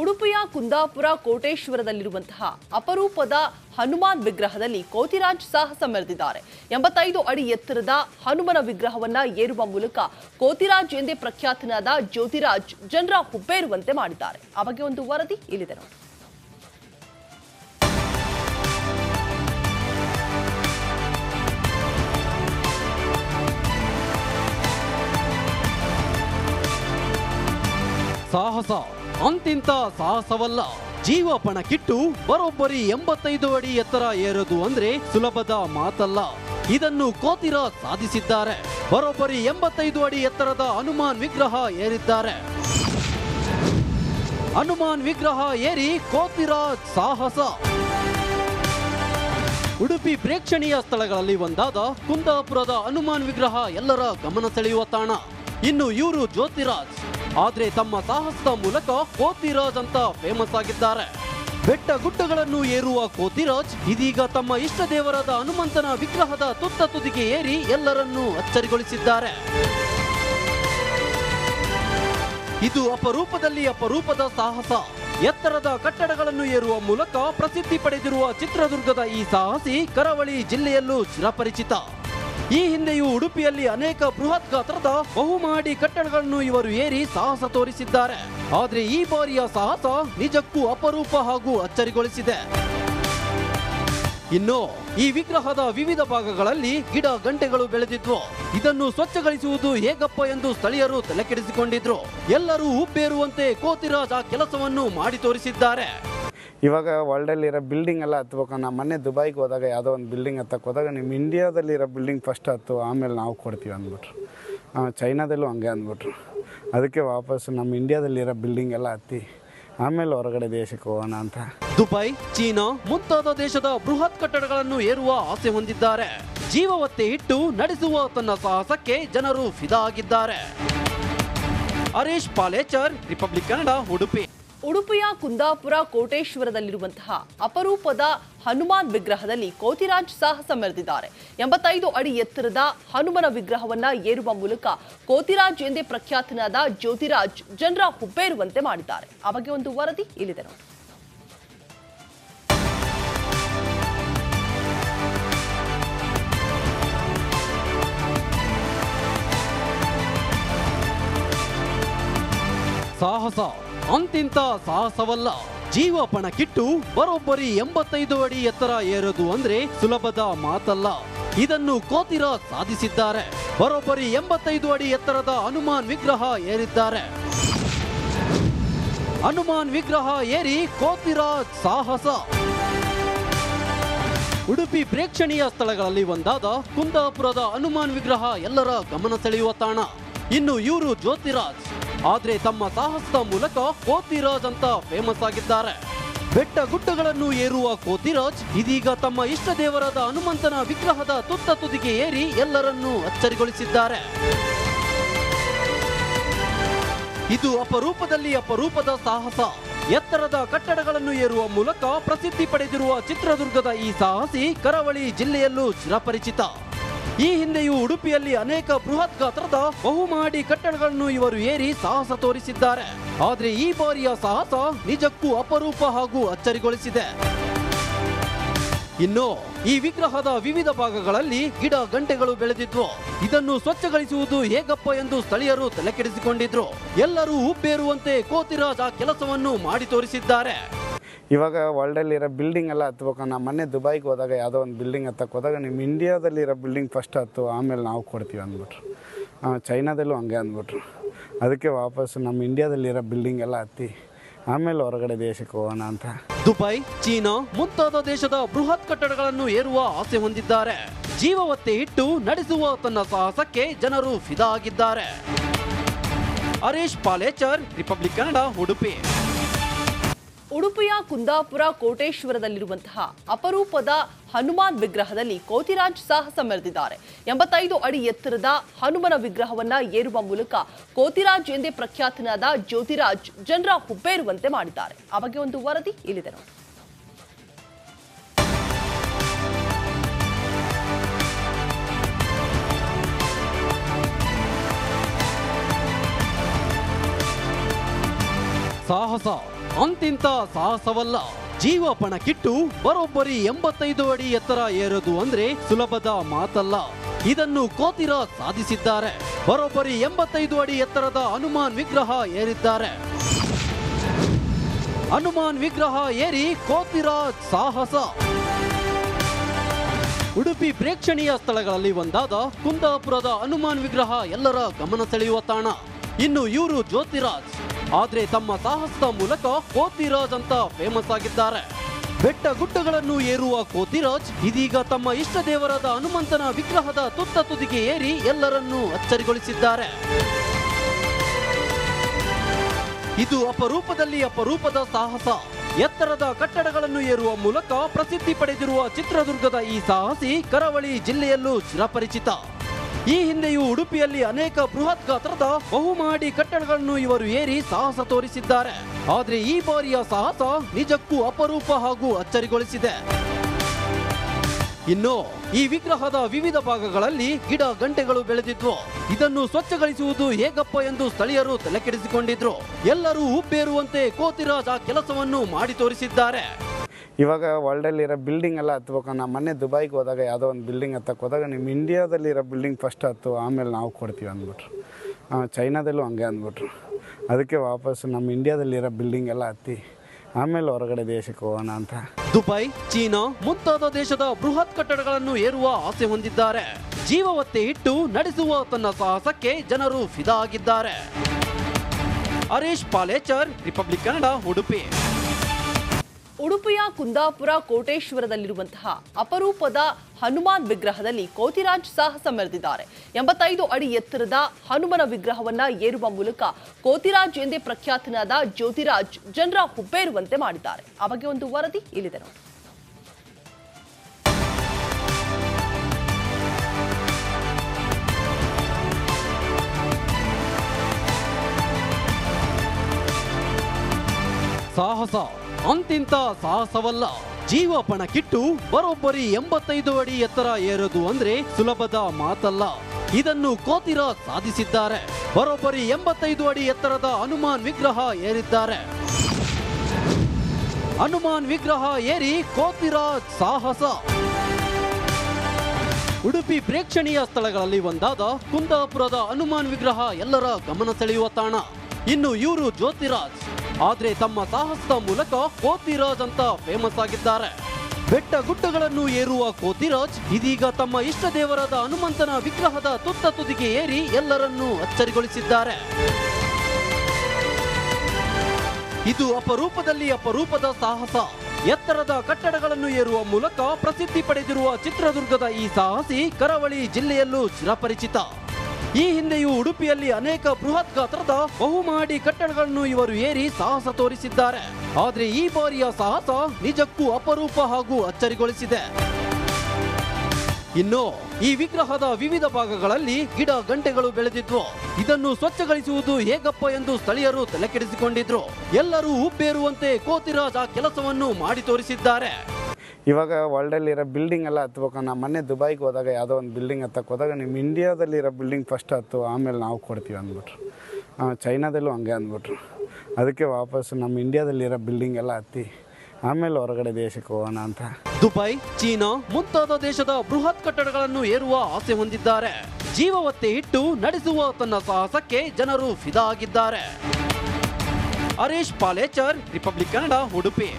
ಉಡುಪಿಯ ಕುಂದಾಪುರ ಕೋಟೇಶ್ವರದಲ್ಲಿರುವಂತಹ ಅಪರೂಪದ ಹನುಮಾನ್ ವಿಗ್ರಹದಲ್ಲಿ ಕೋತಿರಾಜ್ ಸಾಹಸ ಮೆರೆದಿದ್ದಾರೆ. ಎಂಬತ್ತೈದು ಅಡಿ ಎತ್ತರದ ಹನುಮನ ವಿಗ್ರಹವನ್ನ ಏರುವ ಮೂಲಕ ಕೋತಿರಾಜ್ ಎಂದೇ ಪ್ರಖ್ಯಾತನಾದ ಜ್ಯೋತಿರಾಜ್ ಜನರ ಹುಬ್ಬೇರುವಂತೆ ಮಾಡಿದ್ದಾರೆ. ಆ ಬಗ್ಗೆ ಒಂದು ವರದಿ ಇಲ್ಲಿದೆ ನೋಡಿ. ಸಾಹಸ ಅಂತಿಂತ ಸಾಹಸವಲ್ಲ. ಜೀವ ಪಣ ಕಿಟ್ಟು ಬರೋಬ್ಬರಿ ಎಂಬತ್ತೈದು ಅಡಿ ಎತ್ತರ ಏರೋದು ಅಂದ್ರೆ ಸುಲಭದ ಮಾತಲ್ಲ. ಇದನ್ನು ಕೋತಿರ ಸಾಧಿಸಿದ್ದಾರೆ. ಬರೋಬ್ಬರಿ ಎಂಬತ್ತೈದು ಅಡಿ ಎತ್ತರದ ಹನುಮಾನ್ ವಿಗ್ರಹ ಏರಿದ್ದಾರೆ. ಹನುಮಾನ್ ವಿಗ್ರಹ ಏರಿ ಕೋತಿರಾಜ್ ಸಾಹಸ. ಉಡುಪಿ ಪ್ರೇಕ್ಷಣೀಯ ಸ್ಥಳಗಳಲ್ಲಿ ಒಂದಾದ ಕುಂದಾಪುರದ ಹನುಮಾನ್ ವಿಗ್ರಹ ಎಲ್ಲರ ಗಮನ ಸೆಳೆಯುವ ತಾಣ. ಇನ್ನು ಇವರು ಜ್ಯೋತಿರಾಜ್. ಆದ್ರೆ ತಮ್ಮ ಸಾಹಸದ ಮೂಲಕ ಕೋತಿರಾಜ್ ಅಂತ ಫೇಮಸ್ ಆಗಿದ್ದಾರೆ. ಬೆಟ್ಟ ಗುಡ್ಡಗಳನ್ನು ಏರುವ ಕೋತಿರಾಜ್, ಇದೀಗ ತಮ್ಮ ಇಷ್ಟ ದೇವರಾದ ಹನುಮಂತನ ವಿಗ್ರಹದ ತುತ್ತ ತುದಿಗೆ ಏರಿ ಎಲ್ಲರನ್ನೂ ಅಚ್ಚರಿಗೊಳಿಸಿದ್ದಾರೆ. ಇದು ಅಪರೂಪದಲ್ಲಿ ಅಪರೂಪದ ಸಾಹಸ. ಎತ್ತರದ ಕಟ್ಟಡಗಳನ್ನು ಏರುವ ಮೂಲಕ ಪ್ರಸಿದ್ಧಿ ಪಡೆದಿರುವ ಚಿತ್ರದುರ್ಗದ ಈ ಸಾಹಸಿ ಕರಾವಳಿ ಜಿಲ್ಲೆಯಲ್ಲೂ ಚಿರಪರಿಚಿತ. ಈ ಹಿಂದೆಯೂ ಉಡುಪಿಯಲ್ಲಿ ಅನೇಕ ಬೃಹತ್ ಗಾತ್ರದ ಬಹುಮಾಡಿ ಕಟ್ಟಡಗಳನ್ನು ಇವರು ಏರಿ ಸಾಹಸ ತೋರಿಸಿದ್ದಾರೆ. ಆದರೆ ಈ ಬಾರಿಯ ಸಾಹಸ ನಿಜಕ್ಕೂ ಅಪರೂಪ ಹಾಗೂ ಅಚ್ಚರಿಗೊಳಿಸಿದೆ. ಇನ್ನು ಈ ವಿಗ್ರಹದ ವಿವಿಧ ಭಾಗಗಳಲ್ಲಿ ಗಿಡ ಗಂಟೆಗಳು ಬೆಳೆದಿದ್ವು. ಇದನ್ನು ಸ್ವಚ್ಛಗೊಳಿಸುವುದು ಹೇಗಪ್ಪ ಎಂದು ಸ್ಥಳೀಯರು ತಲೆಕೆಡಿಸಿಕೊಂಡಿದ್ರು. ಎಲ್ಲರೂ ಉಬ್ಬೇರುವಂತೆ ಕೋತಿರಾಜ ಕೆಲಸವನ್ನು ಮಾಡಿ ತೋರಿಸಿದ್ದಾರೆ. ಇವಾಗ ವರ್ಲ್ಡಲ್ಲಿರೋ ಬಿಲ್ಡಿಂಗ್ ಎಲ್ಲ ಹತ್ಬೇಕು. ನಾವು ಮೊನ್ನೆ ದುಬೈಗೆ ಹೋದಾಗ ಯಾವುದೋ ಒಂದು ಬಿಲ್ಡಿಂಗ್ ಹತ್ತಕ್ಕೆ ಹೋದಾಗ ನಿಮ್ಮ ಇಂಡಿಯಾದಲ್ಲಿರೋ ಬಿಲ್ಡಿಂಗ್ ಫಸ್ಟ್ ಹತ್ತು, ಆಮೇಲೆ ನಾವು ಕೊಡ್ತೀವಿ ಅಂದ್ಬಿಟ್ರು. ಚೈನಾದಲ್ಲೂ ಹಂಗೆ ಅಂದ್ಬಿಟ್ರು. ಅದಕ್ಕೆ ವಾಪಸ್ ನಮ್ಮ ಇಂಡಿಯಾದಲ್ಲಿರೋ ಬಿಲ್ಡಿಂಗ್ ಎಲ್ಲ ಹತ್ತಿ, ಆಮೇಲೆ ಹೊರಗಡೆ ದೇಶಕ್ಕೆ ಹೋಗೋಣ ಅಂತ. ದುಬೈ, ಚೀನಾ ಮುಂತಾದ ದೇಶದ ಬೃಹತ್ ಕಟ್ಟಡಗಳನ್ನು ಏರುವ ಆಸೆ ಹೊಂದಿದ್ದಾರೆ. ಜೀವ ಒತ್ತೆ ಇಟ್ಟು ನಡೆಸುವ ತನ್ನ ಸಾಹಸಕ್ಕೆ ಜನರು ಫಿದಾ ಆಗಿದ್ದಾರೆ ಹರೀಶ್ ಪಾಲೇಚರ್ ರಿಪಬ್ಲಿಕ್ ಕನ್ನಡ ಉಡುಪಿ ಉಡುಪಿಯ ಕುಂದಾಪುರ ಕೋಟೇಶ್ವರದಲ್ಲಿರುವಂತಹ ಅಪರೂಪದ ಹನುಮಾನ್ ವಿಗ್ರಹದಲ್ಲಿ ಕೋತಿರಾಜ್ ಸಾಹಸ ಮೆರೆದಿದ್ದಾರೆ. ಎಂಬತ್ತೈದು ಅಡಿ ಎತ್ತರದ ಹನುಮನ ವಿಗ್ರಹವನ್ನ ಏರುವ ಮೂಲಕ ಕೋತಿರಾಜ್ ಎಂದೇ ಪ್ರಖ್ಯಾತನಾದ ಜ್ಯೋತಿರಾಜ್ ಜನರ ಹುಬ್ಬೇರುವಂತೆ ಮಾಡಿದ್ದಾರೆ. ಆ ಬಗ್ಗೆ ಒಂದು ವರದಿ ಇಲ್ಲಿದೆ ನೋಡಿ. ಸಾಹಸ, ಅಂತಿಂತ ಸಾಹಸವಲ್ಲ. ಜೀವ ಪಣ ಕಿಟ್ಟು ಬರೋಬ್ಬರಿ ಎಂಬತ್ತೈದು ಅಡಿ ಎತ್ತರ ಏರೋದು ಅಂದ್ರೆ ಸುಲಭದ ಮಾತಲ್ಲ. ಇದನ್ನು ಕೋತಿರ ಸಾಧಿಸಿದ್ದಾರೆ. ಬರೋಬ್ಬರಿ ಎಂಬತ್ತೈದು ಅಡಿ ಎತ್ತರದ ಹನುಮಾನ್ ವಿಗ್ರಹ ಏರಿದ್ದಾರೆ. ಹನುಮಾನ್ ವಿಗ್ರಹ ಏರಿ ಕೋತಿರಾಜ್ ಸಾಹಸ. ಉಡುಪಿ ಪ್ರೇಕ್ಷಣೀಯ ಸ್ಥಳಗಳಲ್ಲಿ ಒಂದಾದ ಕುಂದಾಪುರದ ಹನುಮಾನ್ ವಿಗ್ರಹ ಎಲ್ಲರ ಗಮನ ಸೆಳೆಯುವ ತಾಣ. ಇನ್ನು ಇವರು ಜ್ಯೋತಿರಾಜ್. ಆದ್ರೆ ತಮ್ಮ ಸಾಹಸದ ಮೂಲಕ ಕೋತಿರಾಜ್ ಅಂತ ಫೇಮಸ್ ಆಗಿದ್ದಾರೆ. ಬೆಟ್ಟ ಗುಡ್ಡಗಳನ್ನು ಏರುವ ಕೋತಿರಾಜ್, ಇದೀಗ ತಮ್ಮ ಇಷ್ಟ ದೇವರಾದ ಹನುಮಂತನ ವಿಗ್ರಹದ ತುತ್ತ ತುದಿಗೆ ಏರಿ ಎಲ್ಲರನ್ನೂ ಅಚ್ಚರಿಗೊಳಿಸಿದ್ದಾರೆ. ಇದು ಅಪರೂಪದಲ್ಲಿ ಅಪರೂಪದ ಸಾಹಸ. ಎತ್ತರದ ಕಟ್ಟಡಗಳನ್ನು ಏರುವ ಮೂಲಕ ಪ್ರಸಿದ್ಧಿ ಪಡೆದಿರುವ ಚಿತ್ರದುರ್ಗದ ಈ ಸಾಹಸಿ ಕರಾವಳಿ ಜಿಲ್ಲೆಯಲ್ಲೂ ಚಿರಪರಿಚಿತ. ಈ ಹಿಂದೆಯೂ ಉಡುಪಿಯಲ್ಲಿ ಅನೇಕ ಬೃಹತ್ ಗಾತ್ರದ ಬಹುಮಾಡಿ ಕಟ್ಟಡಗಳನ್ನು ಇವರು ಏರಿ ಸಾಹಸ ತೋರಿಸಿದ್ದಾರೆ. ಆದರೆ ಈ ಬಾರಿಯ ಸಾಹಸ ನಿಜಕ್ಕೂ ಅಪರೂಪ ಹಾಗೂ ಅಚ್ಚರಿಗೊಳಿಸಿದೆ. ಇನ್ನು ಈ ವಿಗ್ರಹದ ವಿವಿಧ ಭಾಗಗಳಲ್ಲಿ ಗಿಡ ಗಂಟೆಗಳು ಬೆಳೆದಿದ್ವು. ಇದನ್ನು ಸ್ವಚ್ಛಗೊಳಿಸುವುದು ಹೇಗಪ್ಪ ಎಂದು ಸ್ಥಳೀಯರು ತಲೆಕೆಡಿಸಿಕೊಂಡಿದ್ರು. ಎಲ್ಲರೂ ಉಬ್ಬೇರುವಂತೆ ಕೋತಿರಾಜ ಕೆಲಸವನ್ನು ಮಾಡಿ ತೋರಿಸಿದ್ದಾರೆ. ಇವಾಗ ವರ್ಲ್ಡಲ್ಲಿರೋ ಬಿಲ್ಡಿಂಗ್ ಎಲ್ಲ ಹತ್ಬೇಕು. ನಾವು ಮೊನ್ನೆ ದುಬೈಗೆ ಹೋದಾಗ ಯಾವುದೋ ಒಂದು ಬಿಲ್ಡಿಂಗ್ ಹತ್ತಕ್ಕೆ ಹೋದಾಗ ನಿಮ್ಮ ಇಂಡಿಯಾದಲ್ಲಿರೋ ಬಿಲ್ಡಿಂಗ್ ಫಸ್ಟ್ ಹತ್ತು, ಆಮೇಲೆ ನಾವು ಕೊಡ್ತೀವಿ ಅಂದ್ಬಿಟ್ರು. ಚೈನಾದಲ್ಲೂ ಹಂಗೆ ಅಂದ್ಬಿಟ್ರು. ಅದಕ್ಕೆ ವಾಪಸ್ಸು ನಮ್ಮ ಇಂಡಿಯಾದಲ್ಲಿರೋ ಬಿಲ್ಡಿಂಗ್ ಎಲ್ಲ ಹತ್ತಿ, ಆಮೇಲೆ ಹೊರಗಡೆ ದೇಶಕ್ಕೆ ಹೋಗೋಣ ಅಂತ. ದುಬೈ, ಚೀನಾ ಮುಂತಾದ ದೇಶದ ಬೃಹತ್ ಕಟ್ಟಡಗಳನ್ನು ಏರುವ ಆಸೆ ಹೊಂದಿದ್ದಾರೆ. ಜೀವ ಒತ್ತೆ ಇಟ್ಟು ನಡೆಸುವ ತನ್ನ ಸಾಹಸಕ್ಕೆ ಜನರು ಫಿದಾ ಆಗಿದ್ದಾರೆ ಹರೀಶ್ ಪಾಲೇಚರ್ ರಿಪಬ್ಲಿಕ್ ಕನ್ನಡ ಉಡುಪಿ ಉಡುಪಿಯ ಕುಂದಾಪುರ ಕೋಟೇಶ್ವರದಲ್ಲಿರುವಂತಹ ಅಪರೂಪದ ಹನುಮಾನ್ ವಿಗ್ರಹದಲ್ಲಿ ಕೋತಿರಾಜ್ ಸಾಹಸ ಮೆರೆದಿದ್ದಾರೆ. ಎಂಬತ್ತೈದು ಅಡಿ ಎತ್ತರದ ಹನುಮನ ವಿಗ್ರಹವನ್ನ ಏರುವ ಮೂಲಕ ಕೋತಿರಾಜ್ ಎಂದೇ ಪ್ರಖ್ಯಾತನಾದ ಜ್ಯೋತಿರಾಜ್ ಜನರ ಹುಬ್ಬೇರುವಂತೆ ಮಾಡಿದ್ದಾರೆ. ಆ ಒಂದು ವರದಿ ಇಲ್ಲಿದೆ ನೋಡಿ. ಸಾಹಸ ಅಂತಿಂತ ಸಾಹಸವಲ್ಲ. ಜೀವ ಪಣಕ್ಕಿಟ್ಟು ಬರೋಬ್ಬರಿ ಎಂಬತ್ತೈದು ಅಡಿ ಎತ್ತರ ಏರೋದು ಅಂದ್ರೆ ಸುಲಭದ ಮಾತಲ್ಲ. ಇದನ್ನು ಕೋತಿರಾಜ್ ಸಾಧಿಸಿದ್ದಾರೆ. ಬರೋಬ್ಬರಿ ಎಂಬತ್ತೈದು ಅಡಿ ಎತ್ತರದ ಹನುಮಾನ್ ವಿಗ್ರಹ ಏರಿದ್ದಾರೆ. ಹನುಮಾನ್ ವಿಗ್ರಹ ಏರಿ ಕೋತಿರಾಜ್ ಸಾಹಸ. ಉಡುಪಿ ಪ್ರೇಕ್ಷಣೀಯ ಸ್ಥಳಗಳಲ್ಲಿ ಒಂದಾದ ಕುಂದಾಪುರದ ಹನುಮಾನ್ ವಿಗ್ರಹ ಎಲ್ಲರ ಗಮನ ಸೆಳೆಯುವ ತಾಣ. ಇನ್ನು ಇವರು ಜ್ಯೋತಿರಾಜ್. ಆದ್ರೆ ತಮ್ಮ ಸಾಹಸದ ಮೂಲಕ ಕೋತಿರಾಜ್ ಅಂತ ಫೇಮಸ್ ಆಗಿದ್ದಾರೆ. ಬೆಟ್ಟ ಗುಡ್ಡಗಳನ್ನು ಏರುವ ಕೋತಿರಾಜ್, ಇದೀಗ ತಮ್ಮ ಇಷ್ಟ ದೇವರಾದ ಹನುಮಂತನ ವಿಗ್ರಹದ ತುತ್ತ ತುದಿಗೆ ಏರಿ ಎಲ್ಲರನ್ನೂ ಅಚ್ಚರಿಗೊಳಿಸಿದ್ದಾರೆ. ಇದು ಅಪರೂಪದಲ್ಲಿ ಅಪರೂಪದ ಸಾಹಸ. ಎತ್ತರದ ಕಟ್ಟಡಗಳನ್ನು ಏರುವ ಮೂಲಕ ಪ್ರಸಿದ್ಧಿ ಪಡೆದಿರುವ ಚಿತ್ರದುರ್ಗದ ಈ ಸಾಹಸಿ ಕರಾವಳಿ ಜಿಲ್ಲೆಯಲ್ಲೂ ಚಿರಪರಿಚಿತ. ಈ ಹಿಂದೆಯೂ ಉಡುಪಿಯಲ್ಲಿ ಅನೇಕ ಬೃಹತ್ ಗಾತ್ರದ ಬಹುಮಾಡಿ ಕಟ್ಟಡಗಳನ್ನು ಇವರು ಏರಿ ಸಾಹಸ ತೋರಿಸಿದ್ದಾರೆ. ಆದರೆ ಈ ಬಾರಿಯ ಸಾಹಸ ನಿಜಕ್ಕೂ ಅಪರೂಪ ಹಾಗೂ ಅಚ್ಚರಿಗೊಳಿಸಿದೆ. ಇನ್ನು ಈ ವಿಗ್ರಹದ ವಿವಿಧ ಭಾಗಗಳಲ್ಲಿ ಗಿಡ ಗಂಟೆಗಳು ಬೆಳೆದಿದ್ವು. ಇದನ್ನು ಸ್ವಚ್ಛಗೊಳಿಸುವುದು ಹೇಗಪ್ಪ ಎಂದು ಸ್ಥಳೀಯರು ತಲೆಕೆಡಿಸಿಕೊಂಡಿದ್ರು. ಎಲ್ಲರೂ ಉಬ್ಬೇರುವಂತೆ ಕೋತಿರಾಜ ಕೆಲಸವನ್ನು ಮಾಡಿ ತೋರಿಸಿದ್ದಾರೆ. ಇವಾಗ ವರ್ಲ್ಡಲ್ಲಿರೋ ಬಿಲ್ಡಿಂಗ್ ಎಲ್ಲ ಹತ್ಬೇಕು ನಾವು ಮೊನ್ನೆ ದುಬೈಗೆ ಹೋದಾಗ ಯಾವುದೋ ಒಂದು ಬಿಲ್ಡಿಂಗ್ ಹತ್ತಕ್ಕೆ ಹೋದಾಗ ನಿಮ್ಮ ಇಂಡಿಯಾದಲ್ಲಿರೋ ಬಿಲ್ಡಿಂಗ್ ಫಸ್ಟ್ ಹತ್ತು, ಆಮೇಲೆ ನಾವು ಕೊಡ್ತೀವಿ ಅಂದ್ಬಿಟ್ರು. ಚೈನಾದಲ್ಲೂ ಹಂಗೆ ಅಂದ್ಬಿಟ್ರು. ಅದಕ್ಕೆ ವಾಪಸ್ ನಮ್ಮ ಇಂಡಿಯಾದಲ್ಲಿರೋ ಬಿಲ್ಡಿಂಗ್ ಎಲ್ಲ ಹತ್ತಿ, ಆಮೇಲೆ ಹೊರಗಡೆ ದೇಶಕ್ಕೆ ಹೋಗೋಣ ಅಂತ. ದುಬೈ, ಚೀನಾ ಮುಂತಾದ ದೇಶದ ಬೃಹತ್ ಕಟ್ಟಡಗಳನ್ನು ಏರುವ ಆಸೆ ಹೊಂದಿದ್ದಾರೆ. ಜೀವವತ್ತೆ ಇಟ್ಟು ನಡೆಸುವ ತನ್ನ ಸಾಹಸಕ್ಕೆ ಜನರು ಫಿದಾ ಆಗಿದ್ದಾರೆ ಹರೀಶ್ ಪಾಲೇಚರ್ ರಿಪಬ್ಲಿಕ್ ಕನ್ನಡ ಉಡುಪಿ. ಉಡುಪಿಯ ಕುಂದಾಪುರ ಕೋಟೇಶ್ವರದಲ್ಲಿರುವಂತಹ ಅಪರೂಪದ ಹನುಮಾನ್ ವಿಗ್ರಹದಲ್ಲಿ ಕೋತಿರಾಜ್ ಸಾಹಸ ಮೆರೆದಿದ್ದಾರೆ. ಎಂಬತ್ತೈದು ಅಡಿ ಎತ್ತರದ ಹನುಮನ ವಿಗ್ರಹವನ್ನ ಏರುವ ಮೂಲಕ ಕೋತಿರಾಜ್ ಎಂದೇ ಪ್ರಖ್ಯಾತನಾದ ಜ್ಯೋತಿರಾಜ್ ಜನರ ಹುಬ್ಬೇರುವಂತೆ ಮಾಡಿದ್ದಾರೆ. ಆ ಬಗ್ಗೆ ಒಂದು ವರದಿ ಇಲ್ಲಿದೆ ಸಾಹಸ ಅಂತಿಂತ ಸಾಹಸವಲ್ಲ. ಜೀವ ಪಣಕ್ಕಿಟ್ಟು ಬರೋಬ್ಬರಿ ಎಂಬತ್ತೈದು ಅಡಿ ಎತ್ತರ ಏರೋದು ಅಂದ್ರೆ ಸುಲಭದ ಮಾತಲ್ಲ. ಇದನ್ನು ಕೋತಿರಾಜ್ ಸಾಧಿಸಿದ್ದಾರೆ. ಬರೋಬ್ಬರಿ ಎಂಬತ್ತೈದು ಅಡಿ ಎತ್ತರದ ಹನುಮಾನ್ ವಿಗ್ರಹ ಏರಿದ್ದಾರೆ. ಹನುಮಾನ್ ವಿಗ್ರಹ ಏರಿ ಕೋತಿರಾಜ್ ಸಾಹಸ. ಉಡುಪಿ ಪ್ರೇಕ್ಷಣೀಯ ಸ್ಥಳಗಳಲ್ಲಿ ಒಂದಾದ ಕುಂದಾಪುರದ ಹನುಮಾನ್ ವಿಗ್ರಹ ಎಲ್ಲರ ಗಮನ ಸೆಳೆಯುವ ತಾಣ. ಇನ್ನು ಇವರು ಜ್ಯೋತಿರಾಜ್. ಆದ್ರೆ ತಮ್ಮ ಸಾಹಸದ ಮೂಲಕ ಕೋತಿರಾಜ್ ಅಂತ ಫೇಮಸ್ ಆಗಿದ್ದಾರೆ. ಬೆಟ್ಟ ಗುಡ್ಡಗಳನ್ನು ಏರುವ ಕೋತಿರಾಜ್, ಇದೀಗ ತಮ್ಮ ಇಷ್ಟ ದೇವರಾದ ಹನುಮಂತನ ವಿಗ್ರಹದ ತುತ್ತ ತುದಿಗೆ ಏರಿ ಎಲ್ಲರನ್ನೂ ಅಚ್ಚರಿಗೊಳಿಸಿದ್ದಾರೆ. ಇದು ಅಪರೂಪದಲ್ಲಿ ಅಪರೂಪದ ಸಾಹಸ. ಎತ್ತರದ ಕಟ್ಟಡಗಳನ್ನು ಏರುವ ಮೂಲಕ ಪ್ರಸಿದ್ಧಿ ಪಡೆದಿರುವ ಚಿತ್ರದುರ್ಗದ ಈ ಸಾಹಸಿ ಕರಾವಳಿ ಜಿಲ್ಲೆಯಲ್ಲೂ ಚಿರಪರಿಚಿತ. ಈ ಹಿಂದೆಯೂ ಉಡುಪಿಯಲ್ಲಿ ಅನೇಕ ಬೃಹತ್ ಗಾತ್ರದ ಬಹುಮಾಡಿ ಕಟ್ಟಡಗಳನ್ನು ಇವರು ಏರಿ ಸಾಹಸ ತೋರಿಸಿದ್ದಾರೆ. ಆದರೆ ಈ ಬಾರಿಯ ಸಾಹಸ ನಿಜಕ್ಕೂ ಅಪರೂಪ ಹಾಗೂ ಅಚ್ಚರಿಗೊಳಿಸಿದೆ. ಇನ್ನು ಈ ವಿಗ್ರಹದ ವಿವಿಧ ಭಾಗಗಳಲ್ಲಿ ಗಿಡ ಗಂಟೆಗಳು ಬೆಳೆದಿದ್ವು ಇದನ್ನು ಸ್ವಚ್ಛಗೊಳಿಸುವುದು ಹೇಗಪ್ಪ ಎಂದು ಸ್ಥಳೀಯರು ತಲೆಕೆಡಿಸಿಕೊಂಡಿದ್ರು. ಎಲ್ಲರೂ ಉಬ್ಬೇರುವಂತೆ ಕೋತಿರಾಜ್ ಆ ಕೆಲಸವನ್ನು ಮಾಡಿ ತೋರಿಸಿದ್ದಾರೆ. ಇವಾಗ ವರ್ಲ್ಡಲ್ಲಿರೋ ಬಿಲ್ಡಿಂಗ್ ಎಲ್ಲ ಹತ್ಬೇಕು ನಾವು ಮೊನ್ನೆ ದುಬೈಗೆ ಹೋದಾಗ ಯಾವುದೋ ಒಂದು ಬಿಲ್ಡಿಂಗ್ ಹತ್ತಕ್ಕೆ ಹೋದಾಗ ನಿಮ್ಮ ಇಂಡಿಯಾದಲ್ಲಿರೋ ಬಿಲ್ಡಿಂಗ್ ಫಸ್ಟ್ ಹತ್ತು, ಆಮೇಲೆ ನಾವು ಕೊಡ್ತೀವಿ ಅಂದ್ಬಿಟ್ರು. ಚೈನಾದಲ್ಲೂ ಹಂಗೆ ಅಂದ್ಬಿಟ್ರು. ಅದಕ್ಕೆ ವಾಪಸ್ ನಮ್ಮ ಇಂಡಿಯಾದಲ್ಲಿರೋ ಬಿಲ್ಡಿಂಗ್ ಎಲ್ಲ ಹತ್ತಿ, ಆಮೇಲೆ ಹೊರಗಡೆ ದೇಶಕ್ಕೆ ಹೋಗೋಣ ಅಂತ. ದುಬೈ, ಚೀನಾ ಮುಂತಾದ ದೇಶದ ಬೃಹತ್ ಕಟ್ಟಡಗಳನ್ನು ಏರುವ ಆಸೆ ಹೊಂದಿದ್ದಾರೆ. ಜೀವವತ್ತೆ ಇಟ್ಟು ನಡೆಸುವ ತನ್ನ ಸಾಹಸಕ್ಕೆ ಜನರು ಫಿದಾ ಆಗಿದ್ದಾರೆ ಹರೀಶ್ ಪಾಲೇಚರ್ ರಿಪಬ್ಲಿಕ್ ಕನ್ನಡ ಉಡುಪಿ.